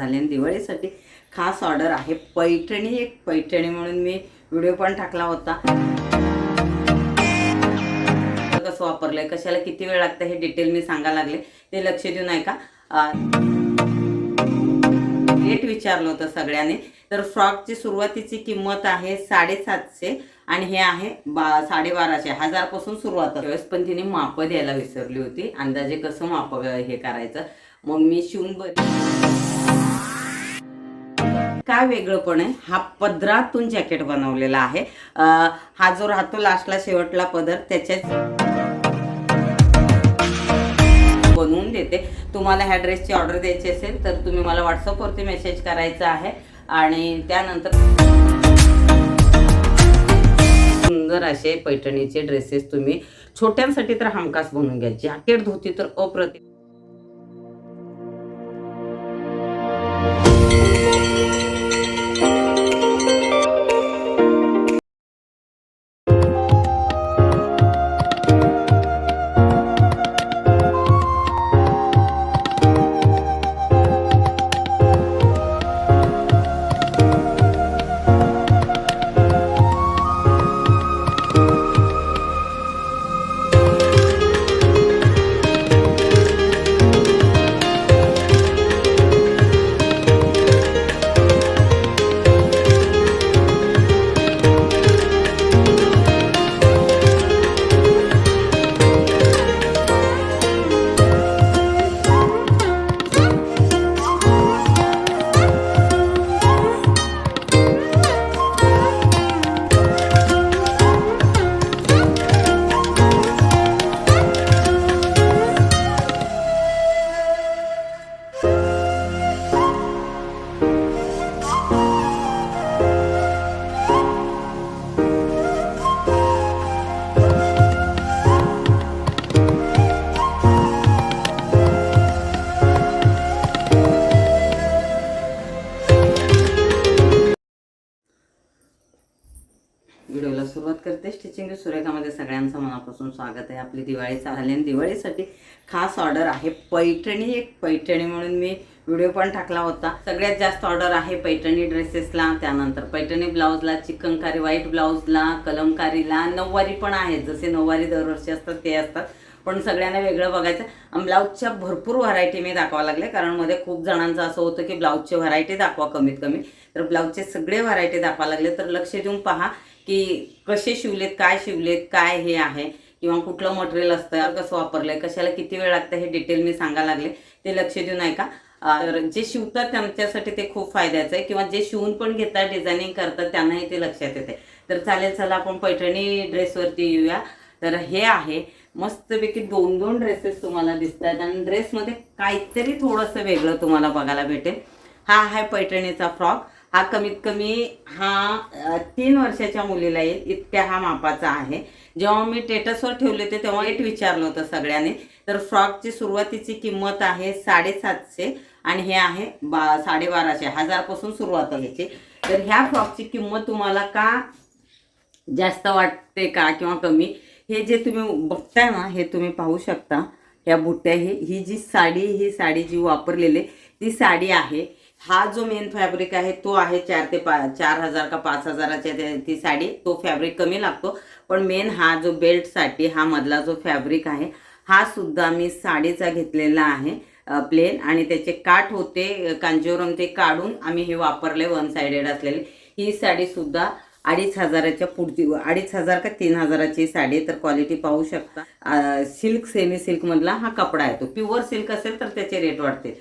झाले आणि दिवाळीसाठी खास ऑर्डर आहे. पैठणी एक पैठणी म्हणून मी व्हिडिओ पण टाकला होता. कसं वापरलंय कशाला किती वेळ लागतं हे डिटेल मी सांगायला लागले. ते लक्ष देऊन ऐका का रेट विचारलं होतं सगळ्यांनी. तर फ्रॉकची सुरुवातीची किंमत आहे साडेसातशे आणि हे आहे बा साडेबाराशे. हजारपासून सुरुवात त्यावेळेस पण तिने मापं द्यायला विसरली होती. अंदाजे कसं माप हे करायचं. मग मी शिवून बघ काय वेगळं पण आहे? हा पदरातून जॅकेट बनवलेला आहे. हा जो राहतो लास्टला शेवटला पदर त्याच्यात बनवून देते. तुम्हाला ह्या ड्रेसची ऑर्डर द्यायची असेल तर तुम्ही मला व्हॉट्सअपवरती मेसेज करायचा आहे. आणि त्यानंतर सुंदर असे पैठणीचे ड्रेसेस तुम्ही छोट्यांसाठी तर हमखास बनवून घ्या जॅकेट धोती तर अप्रतिम. व्हिडिओला सुरुवात करते. स्टिचिंग सुरेखामध्ये सगळ्यांचं मनापासून स्वागत आहे. आपली दिवाळी चालली आणि दिवाळीसाठी खास ऑर्डर आहे पैठणी. एक पैठणी म्हणून मी व्हिडिओ पण टाकला होता. सगळ्यात जास्त ऑर्डर आहे पैठणी ड्रेसेसला त्यानंतर पैठणी ब्लाऊजला चिकनकारी व्हाईट ब्लाऊजला कलमकारीला नऊवारी पण आहेत. जसे नऊवारी दरवर्षी असतात ते असतात. पण सगळ्यांना वेगळं बघायचं. आणि ब्लाऊजच्या भरपूर व्हरायटी मी दाखवा लागले कारण मध्ये खूप जणांचं असं होतं की ब्लाऊजचे व्हरायटी दाखवा कमीत कमी. तर ब्लाऊजचे सगळे व्हरायटी दाखवा लागले. तर लक्ष देऊन पहा की कसे शिवलेत काय शिवलेत काय हे आहे किंवा कुठलं मटेरियल असतं कसं वापरलंय कशाला किती वेळ लागतं हे डिटेल मी सांगायला लागले. ते लक्ष देऊन ऐका. का तर जे शिवतात त्यांच्यासाठी ते खूप फायद्याचं आहे किंवा जे शिवून पण घेतात डिझायनिंग करतात त्यांनाही ते लक्षात येते. तर चालेल चला आपण पैठणी ड्रेसवरती येऊया. तर हे आहे मस्तपैकी दोन दोन ड्रेसेस तुम्हाला दिसतात आणि ड्रेसमध्ये काहीतरी थोडंसं वेगळं तुम्हाला बघायला भेटेल. हा आहे पैठणीचा फ्रॉक. हा कमीत कमी हा तीन वर्षाच्या मुलीला येईल. इतक्या हा मापाचा आहे. जेव्हा मी टेटसवर ठेवले होते तेव्हा एक विचारलं होतं सगळ्यांनी. तर फ्रॉकची सुरुवातीची किंमत आहे साडेसातशे आणि हे आहे बा साडेबाराशे. हजारपासून सुरुवात घ्यायची तर ह्या फ्रॉकची किंमत तुम्हाला का जास्त वाटते का किंवा कमी? हे जे तुम्ही बघताय ना हे तुम्ही पाहू शकता. या बुट्ट्या ही ही जी साडी ही साडी जी वापरलेली ती साडी आहे. हा जो मेन फॅब्रिक आहे तो आहे चार ते पा चार हजार का पाच हजाराच्या ती साडी. तो फॅब्रिक कमी लागतो. पण मेन हा जो बेल्टसाठी हा मधला जो फॅब्रिक आहे हा सुद्धा मी साडीचा घेतलेला आहे प्लेन आणि त्याचे काठ होते कांजीवरम ते काढून आम्ही हे वापरले वन साइडेड असलेले. ही साडीसुद्धा अडीच हजाराच्या पुढची अडीच हजार का तीन हजाराची साडी तर क्वालिटी पाहू शकता. सिल्क सेमी सिल्कमधला हा कपडा आहे तो. प्युअर सिल्क असेल तर त्याचे रेट वाढते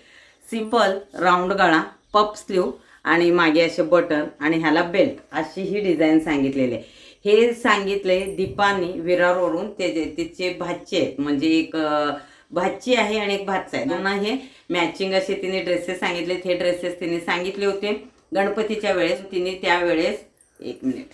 सिंपल राऊंड गळा पप स्लीव आणि मागे असे बटन आणि ह्याला बेल्ट अशी ही डिझाईन सांगितलेली आहे. हे सांगितले दीपानी विरारवरून ते जे- तिचे भाचे आहेत. म्हणजे एक भाची आहे आणि एक भाचा आहे. दोन हे मॅचिंग असे तिने ड्रेसेस सांगितले हे ड्रेसेस तिने सांगितले होते. गणपतीच्या वेळेस तिने त्यावेळेस एक मिनिट.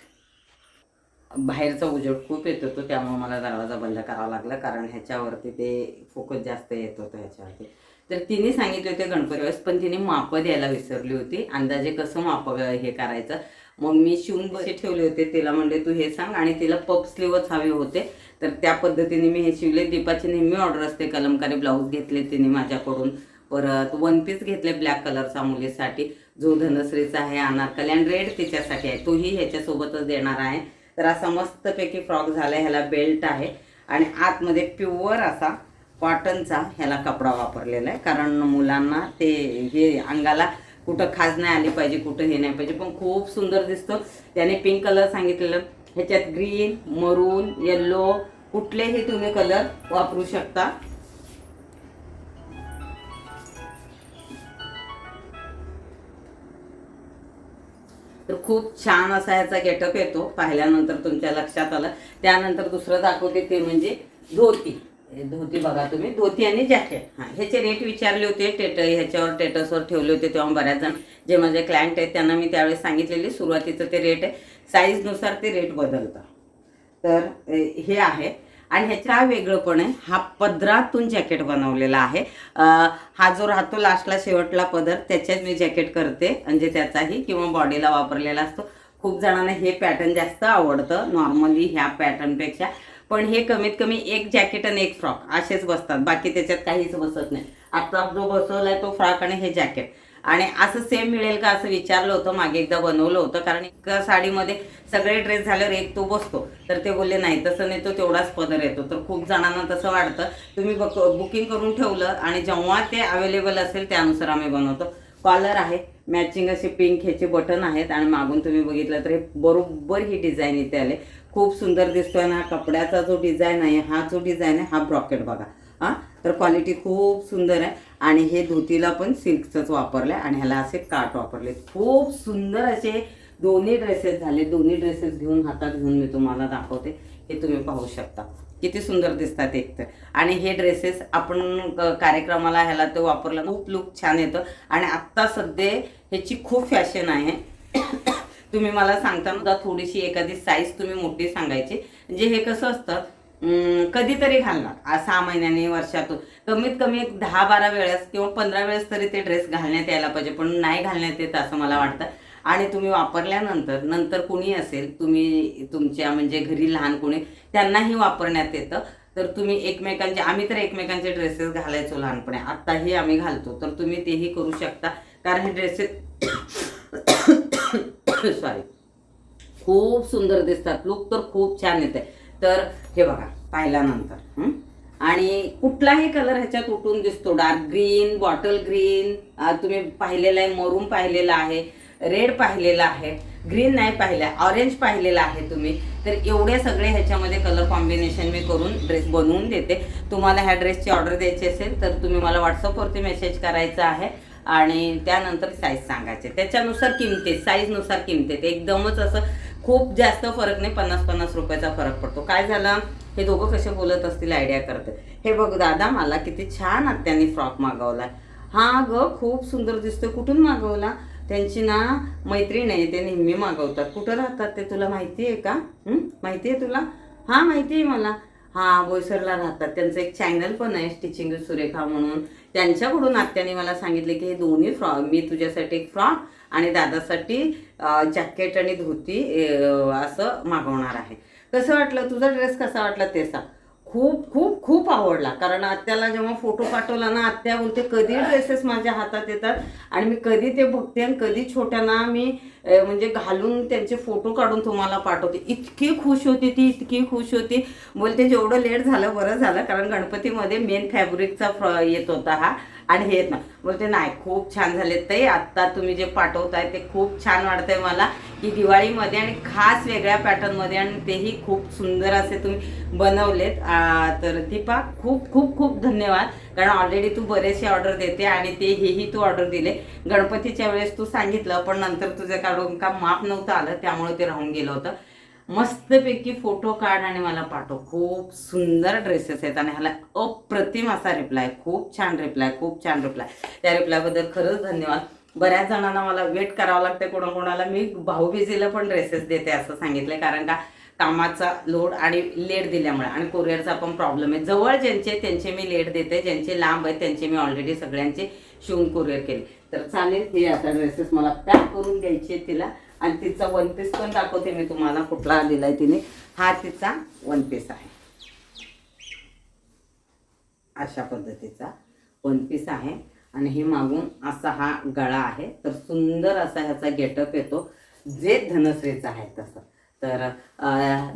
बाहेरचा उजेड खूप येत होतो त्यामुळे मला दरवाजा बंद करावा लागला कारण ह्याच्यावरती ते फोकस जास्त येत होतं ह्याच्यावरती. तर तिने सांगितले होते गणपती वेळेस पण तिने मापं द्यायला विसरली होती. अंदाजे कसं मापं हे करायचं? मग मी शिवून बसे ठेवले होते. तिला म्हणले तू हे सांग आणि तिला पप स्लीवच हवे होते. तर त्या पद्धतीने मी हे शिवले. दीपाची नेहमी ऑर्डर असते कलमकारी ब्लाऊज घेतले तिने माझ्याकडून. परत वन पीस घेतले ब्लॅक कलरचा मुलीसाठी. जो धनश्रीचा आहे अनारकली आणि रेड तिच्यासाठी आहे. तोही ह्याच्यासोबतच देणार आहे. तर असा मस्तपैकी फ्रॉक झाला ह्याला बेल्ट आहे. आणि आतमध्ये प्युअर असा कॉटनचा ह्याला कपडा वापरलेला आहे. कारण मुलांना ते हे अंगाला कुठं खाज नाही आली पाहिजे कुठं हे नाही पाहिजे. पण खूप सुंदर दिसतो. त्याने पिंक कलर सांगितलेलं. ह्याच्यात ग्रीन मरून येल्लो कुठलेही तुम्ही कलर वापरू शकता. तर खूप छान असा ह्याचा गेटअप येतो. पाहिल्यानंतर तुमच्या लक्षात आलं. त्यानंतर दुसरं दाखवते ते म्हणजे धोती. धोती बघा तुम्ही. धोती आणि जॅकेट हां ह्याचे रेट विचारले होते. टेट ह्याच्यावर टेटसवर ठेवले होते तेव्हा बऱ्याच जण. जे माझे क्लायंट आहेत त्यांना मी त्यावेळेस सांगितलेले. सुरुवातीचं ते रेट आहे. साईजनुसार ते रेट बदलतं. तर हे आहे. आणि ह्याच्या वेगळंपण आहे. हा पदरातून जॅकेट बनवलेला आहे. हा जो राहतो लास्टला शेवटला पदर त्याच्यात मी जॅकेट करते. म्हणजे त्याचाही किंवा बॉडीला वापरलेला असतो. खूप जणांना हे पॅटर्न जास्त आवडतं. नॉर्मली ह्या पॅटर्नपेक्षा. पण हे कमीत कमी एक जॅकेट आणि एक फ्रॉक असेच बसतात. बाकी त्याच्यात काहीच बसत नाही. आता जो बसवला आहे तो फ्रॉक आणि हे जॅकेट. आणि असं सेम मिळेल का असं विचारलं होतं मागे एकदा बनवलं होतं कारण एका साडीमध्ये सगळे ड्रेस झाल्यावर एक तो बसतो. तर ते बोलले नाही तसं नाही तो तेवढाच पदर येतो. तर खूप जणांना तसं वाटतं. तुम्ही बक बुकिंग करून ठेवलं आणि जेव्हा ते अवेलेबल असेल त्यानुसार आम्ही बनवतो. कॉलर आहे मॅचिंग असे पिंक ह्याचे बटन आहेत आणि मागून तुम्ही बघितलं तर हे बरोबर ही डिझाईन इथे आले. खूप सुंदर दिसतोय ना कपड्याचा जो डिझाईन आहे हा जो डिझाईन आहे हा ब्रॉकेट बघा. हां? तर क्वालिटी खूप सुंदर आहे. आणि हे धोतीला पण सिल्कचंच वापरलं आहे आणि ह्याला असे काट वापरले. खूप सुंदर असे दोन्ही ड्रेसेस झाले. दोन्ही ड्रेसेस घेऊन हातात घेऊन मी तुम्हाला दाखवते. हे तुम्ही पाहू शकता. किती सुंदर दिसतात एक तर. आणि हे ड्रेसेस आपण कार्यक्रमाला ह्याला ते वापरला खूप लुक छान येतं. आणि आत्ता सध्या ह्याची खूप फॅशन आहे. तुम्ही मला सांगता थोडीशी एखादी साईज तुम्ही मोठी सांगायची. म्हणजे हे कसं असतं? कधीतरी घालणार. सहा महिन्याने वर्षातून. कमीत कमी एक दहा बारा वेळेस किंवा पंधरा वेळेस तरी ते ड्रेस घालण्यात यायला पाहिजे पण नाही घालण्यात येत असं मला वाटतं. आणि तुम्ही वापरल्यानंतर नंतर कुणी असेल तुम्ही तुमच्या म्हणजे घरी लहान कोणी त्यांनाही वापरण्यात येतं. तर तुम्ही एकमेकांचे आम्ही तर एकमेकांचे ड्रेसेस घालायचो लहानपणी. आत्ताही आम्ही घालतो. तर तुम्ही तेही करू शकता. कारण हे ड्रेसेस सॉरी खूप सुंदर दिसतात. लुक तर खूप छान येते तर हे बघा पाहिल्यानंतर आणि कुठलाही कलर ह्याच्यात उठून दिसतो. डार्क ग्रीन बॉटल ग्रीन तुम्ही पाहिलेला आहे मरून पाहिलेला आहे रेड पाहिलेला आहे ग्रीन नाही पाहिला ऑरेंज पाहिलेला आहे तुम्ही तर एवढे सगळे ह्याच्यामध्ये कलर कॉम्बिनेशन मी करून ड्रेस बनवून देते. तुम्हाला ह्या ड्रेसची ऑर्डर द्यायची असेल तर तुम्ही मला व्हॉट्सअपवरती मेसेज करायचा आहे आणि त्यानंतर साईज सांगायचे. त्याच्यानुसार किमती साईजनुसार किमतीत एकदमच असं खूप जास्त फरक नाही पन्नास पन्नास रुपयाचा फरक पडतो. काय झालं? हे दोघं कसे बोलत असतील आयडिया करते. हे बघ दादा मला किती छान आत्याने फ्रॉक मागवलाय. हा ग खूप सुंदर दिसतोय. कुठून मागवला? त्यांची ना मैत्रीण आहे ते नेहमी मागवतात. कुठं राहतात ते तुला माहिती आहे का? माहिती आहे तुला? हा माहिती आहे मला. हा बोईसरला राहतात. त्यांचं एक चॅनल पण आहे स्टिचिंग सुरेखा म्हणून. त्यांच्याकडून आत्याने मला सांगितले की हे दोन्ही फ्रॉक मी तुझ्यासाठी एक फ्रॉक आणि दादासाठी जॅकेट आणि धोती असं मागवणार आहे. कसं वाटलं? तुझा ड्रेस कसा वाटला ते सांग. खूप खूप खूप आवडला. कारण आत्याला जेव्हा फोटो पाठवला ना आत्या बोलते कधी ड्रेसेस माझ्या हातात येतात? आणि मी कधी ते बघते आणि कधी छोट्यांना मी म्हणजे घालून त्यांचे फोटो काढून तुम्हाला पाठवते. इतकी खुश होती ती इतकी खुश होती. बोलते जेवढं लेट झालं बरं झालं. कारण गणपतीमध्ये मेन फॅब्रिकचा फ्रॉ येत होता हा. आणि हे ना बोलते नाही खूप छान झाले ते आत्ता तुम्ही जे पाठवताय ते खूप छान वाटतंय मला की दिवाळीमध्ये आणि खास वेगळ्या पॅटर्नमध्ये आणि तेही खूप सुंदर असे तुम्ही बनवलेत. तर दीपा खूप खूप खूप धन्यवाद. कारण ऑलरेडी तू बरेचसे ऑर्डर देते आणि ते हेही तू ऑर्डर दिले. गणपतीच्या वेळेस तू सांगितलं पण नंतर तुझं काढून का माप नव्हतं आलं त्यामुळे ते राहून गेलं होतं. मस्तपैकी फोटो काढ आणि मला पाठव. खूप सुंदर ड्रेसेस आहेत आणि ह्याला अप्रतिम असा रिप्लाय खूप छान रिप्लाय खूप छान रिप्लाय त्या रिप्लायबद्दल खरंच धन्यवाद. बऱ्याच जणांना मला वेट करावं लागते कोणाकोणाला मी भाऊबीजीला पण ड्रेसेस देते असं सांगितलंय कारण का कामाचा लोड आणि लेट दिल्यामुळे आणि कोरिअरचा पण प्रॉब्लेम आहे. जवळ ज्यांचे त्यांचे मी लेट देते ज्यांचे लांब आहेत त्यांचे मी ऑलरेडी सगळ्यांचे शिवून कुरिअर केले. तर चालेल हे आता ड्रेसेस मला पॅक करून घ्यायचे तिला. आणि तिचा वन पीस पण दाखवते मी तुम्हाला कुठला दिलाय तिने. हा तिचा वन पीस आहे. अशा पद्धतीचा वन पीस आहे. आणि हे मागून असा हा गळा आहे. तर सुंदर असा ह्याचा गेटअप येतो. जे धनश्रीचं आहे तसं. तर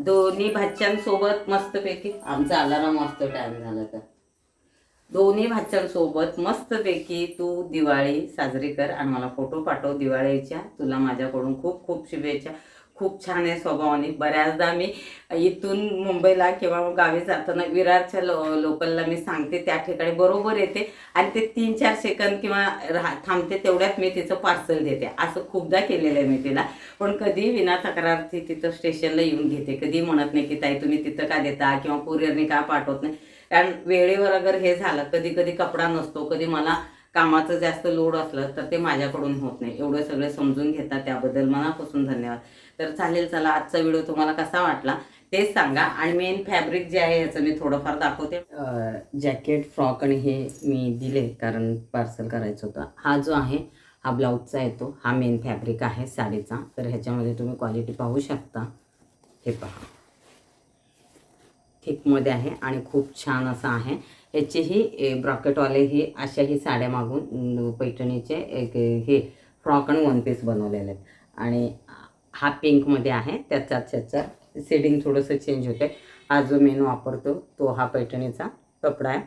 दोन्ही भाच्यांसोबत मस्तपैकी आमचा अलाराम मस्त टाईम झाला तर. दोन्ही भाच्यांसोबत मस्तपैकी तू दिवाळी साजरी कर आणि मला फोटो पाठव दिवाळीच्या. तुला माझ्याकडून खूप खूप शुभेच्छा. खूप छान आहे स्वभावाने. बऱ्याचदा मी इथून मुंबईला किंवा गावी जाताना विरारच्या लो लोकलला मी सांगते त्या ठिकाणी बरोबर येते आणि ते तीन चार सेकंद किंवा राह थांबते तेवढ्यात मी तिचं पार्सल देते. असं खूपदा केलेलं आहे मी तिला. पण कधी विना तक्रार ती तिथं स्टेशनला येऊन घेते. कधी म्हणत नाही की ताई तुम्ही तिथं का देता? किंवा कुरिअरने का पाठवत नाही? कारण वेळेवर अगर हे झालं कधी कधी कपडा नसतो कधी मला कामाचं जास्त लोड असलं तर ते माझ्याकडून होत नाही. एवढं सगळे समजून घेतात त्याबद्दल मनापासून धन्यवाद. तर चालेल चला आजचा व्हिडिओ तुम्हाला कसा वाटला तेच सांगा. आणि मेन फॅब्रिक जे आहे याचं मी थोडंफार दाखवते. जॅकेट फ्रॉक आणि हे मी दिले कारण पार्सल करायचं होतं. हा जो आहे हा ब्लाऊजचा येतो. हा मेन फॅब्रिक आहे साडीचा. तर ह्याच्यामध्ये तुम्ही क्वालिटी पाहू शकता. हे पहा. थिकमध्ये आहे आणि खूप छान असं आहे. याचेही ब्रॉकेटवाले ही अशाही साड्या मागून पैठणीचे एक हे फ्रॉक आणि वन पीस बनवलेले आहेत. आणि हा पिंकमध्ये आहे. त्याचा त्याचा सेडिंग थोडंसं चेंज होते. हा जो मेनू वापरतो तो हा पैठणीचा कपडा आहे.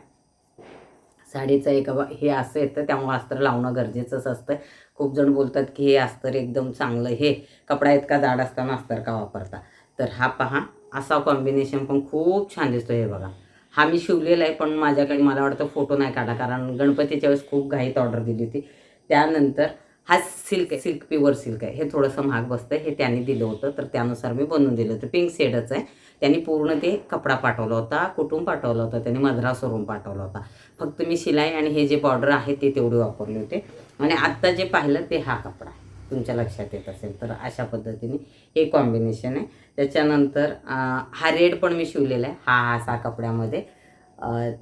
साडीचं एक हे असं येतं त्यामुळे अस्तर लावणं गरजेचंच असतं. खूप जण बोलतात की हे अस्तर एकदम चांगलं हे कपडा इतका जाड असताना अस्तर का वापरता? तर हा पहा असा कॉम्बिनेशन पण खूप छान दिसतो हे बघा. हा मी शिवलेला आहे पण माझ्याकडे मला वाटतं फोटो नाही काढा कारण गणपतीच्या वेळेस खूप घाईत ऑर्डर दिली होती. त्यानंतर हा सिल्क आहे सिल्क प्युअर सिल्क आहे. हे थोडंसं महाग बसतं हे त्यांनी दिलं होतं तर त्यानुसार मी बनवून दिलं होतं. पिंक शेडच आहे. त्यांनी पूर्ण ते कपडा पाठवला होता कुठून पाठवला होता त्यांनी मद्रासवरून पाठवला होता. फक्त मी शिलाई आणि हे जे बॉर्डर आहे ते तेवढे वापरले होते. आणि आत्ता जे पाहिलं ते हा कपडा आहे. तुमच्या लक्षात येत असेल. तर अशा पद्धतीने हे कॉम्बिनेशन आहे. त्याच्यानंतर हा रेड पण मी शिवलेला आहे. हा हा असा कपड्यामध्ये.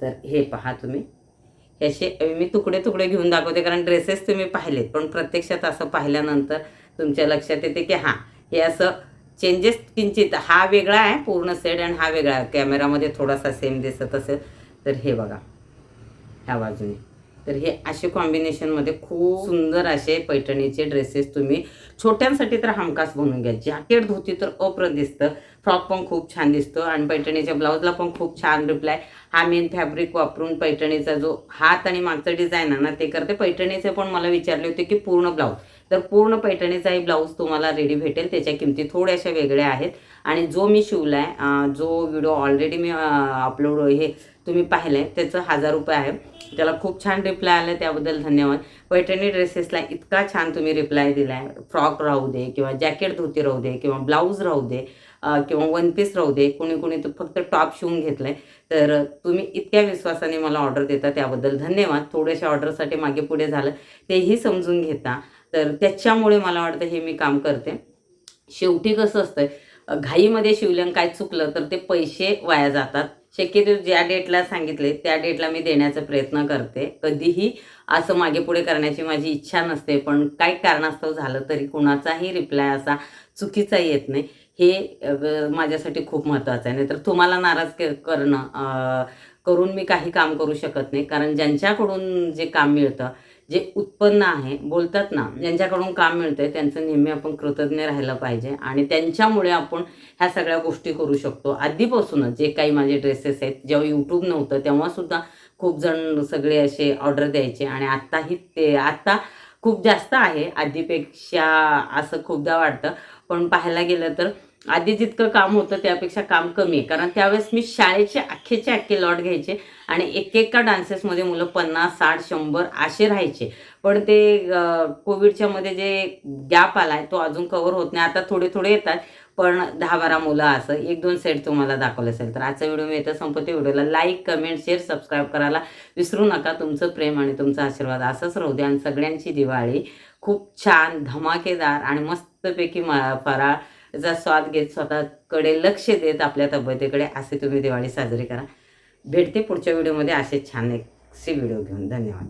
तर हे पहा तुम्ही. हे मी तुकडे तुकडे घेऊन दाखवते कारण ड्रेसेस तुम्ही पाहिलेत. पण प्रत्यक्षात असं पाहिल्यानंतर तुमच्या लक्षात येते की हां हे असं चेंजेस किंचित. हा वेगळा आहे पूर्ण सेट आणि हा वेगळा. आहे कॅमेरामध्ये थोडासा सेम दिसत असेल. तर हे बघा. ह्या बाजूने. तर हे असे कॉम्बिनेशनमध्ये खूप सुंदर असे पैठणीचे ड्रेसेस तुम्ही छोट्यांसाठी तर हमखास बनवून घ्या. जॅकेट धोती तर अप्रत दिसतं फ्रॉक पण खूप छान दिसतो आणि पैठणीच्या ब्लाऊजला पण खूप छान रिप्लाय हा मेन फॅब्रिक वापरून पैठणीचा जो हात आणि मागचं डिझाईन आहे ना ते करते. पैठणीचे पण मला विचारले होते की पूर्ण ब्लाऊज तर पूर्ण पैठणीचाही ब्लाऊज तुम्हाला रेडी भेटेल. त्याच्या किमती थोड्याशा वेगळ्या आहेत. आणि जो मी शिवला आहे जो व्हिडिओ ऑलरेडी मी अपलोड हे तुम्ही पाहिलं आहे त्याचं हजार रुपये आहे. त्याला खूप छान रिप्लाय आला त्याबद्दल धन्यवाद. पैठणी ड्रेसेसला इतका छान तुम्ही रिप्लाय दिला आहे फ्रॉक राहू दे किंवा जॅकेट धोती राहू दे किंवा ब्लाऊज राहू दे किंवा वन पीस राहू दे कोणी कोणी तर फक्त टॉप शिवून घेतलं आहे तर तुम्ही इतक्या विश्वासाने मला ऑर्डर देता त्याबद्दल धन्यवाद. थोड्याशा ऑर्डरसाठी मागे पुढे झालं तेही समजून घेता. तर त्याच्यामुळे मला वाटतं हे मी काम करते. शेवटी कसं असतं घाईमध्ये शिवलं काय चुकलं तर ते पैसे वाया जातात. शक्यतो ज्या डेटला सांगितले त्या डेटला मी देण्याचा प्रयत्न करते. कधीही असं मागे पुढे करण्याची माझी इच्छा नसते पण काही कारणास्तव झालं तरी कुणाचाही रिप्लाय असा चुकीचा येत नाही. हे माझ्यासाठी खूप महत्त्वाचं आहे. नाहीतर तुम्हाला नाराज के- करणं करून मी काही काम करू शकत नाही. कारण ज्यांच्याकडून जे काम मिळतं जे उत्पन्न आहे बोलतात ना ज्यांच्याकडून काम मिळतंय त्यांचं नेहमी आपण कृतज्ञ राहायला पाहिजे आणि त्यांच्यामुळे आपण ह्या सगळ्या गोष्टी करू शकतो. आधीपासूनच जे काही माझे ड्रेसेस आहेत जेव्हा यूट्यूब नव्हतं तेव्हासुद्धा खूप जण सगळे असे ऑर्डर द्यायचे आणि आत्ताही ते आत्ता खूप जास्त आहे आधीपेक्षा असं खूपदा वाटतं पण पाहायला गेलं तर आधी जितकं काम होतं त्यापेक्षा काम कमी आहे. कारण त्यावेळेस मी शाळेचे अख्खेचे अख्खे लॉट घ्यायचे आणि एक एका डान्सेसमध्ये मुलं पन्नास साठ शंभर असे राहायचे. पण ते कोविडच्यामध्ये कोविडच्या मध्ये जे गॅप आला आहे तो अजून कवर होत नाही. आता थोडे थोडे येतात पण दहा बारा मुलं असं एक दोन सेट तुम्हाला दाखवलं असेल तर. आजचा व्हिडिओ मी येतं संपत्ती व्हिडिओला लाईक कमेंट शेअर सबस्क्राईब करायला विसरू नका. तुमचं प्रेम आणि तुमचा आशीर्वाद असंच राहू द्या. आणि सगळ्यांची दिवाळी खूप छान धमाकेदार आणि मस्तपैकी म फराळ त्याचा स्वाद घेत स्वतःकडे लक्ष देत आपल्या तब्येतीकडे असे तुम्ही दिवाळी साजरी करा. भेटते पुढच्या व्हिडिओमध्ये असे छान एक सी व्हिडिओ घेऊन. धन्यवाद.